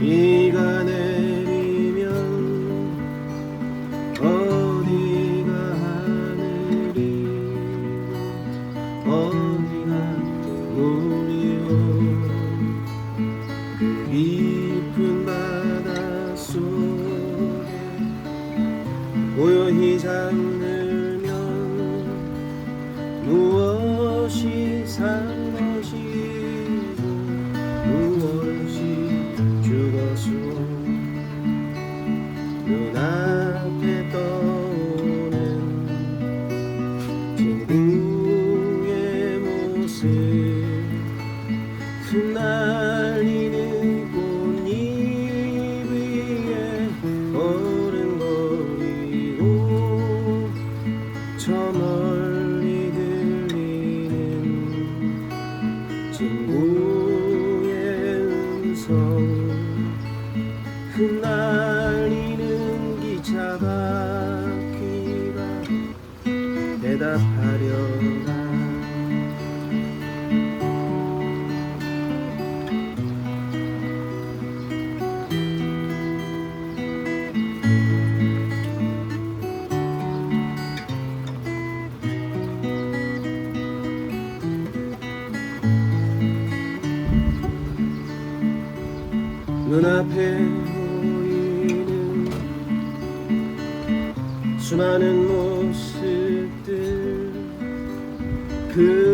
비가 내리면 어디가 하늘이고 어디가 물이요 깊은 바다 속에 고요히 잠들면 무엇이 상 친구의 음성. 흩날리는 기차 바퀴가 대답하려 눈앞에 보이는 수많은 모습들 그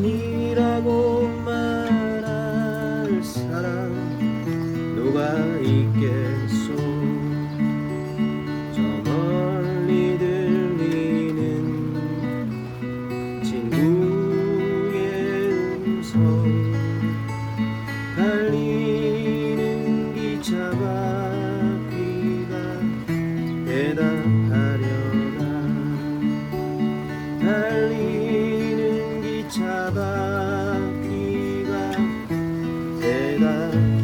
아니라고 말할 사람 누가 있겠소? 저 멀리 들리는 친구의 음성 달리는 기차 바퀴가 대답하려나 달리 soledad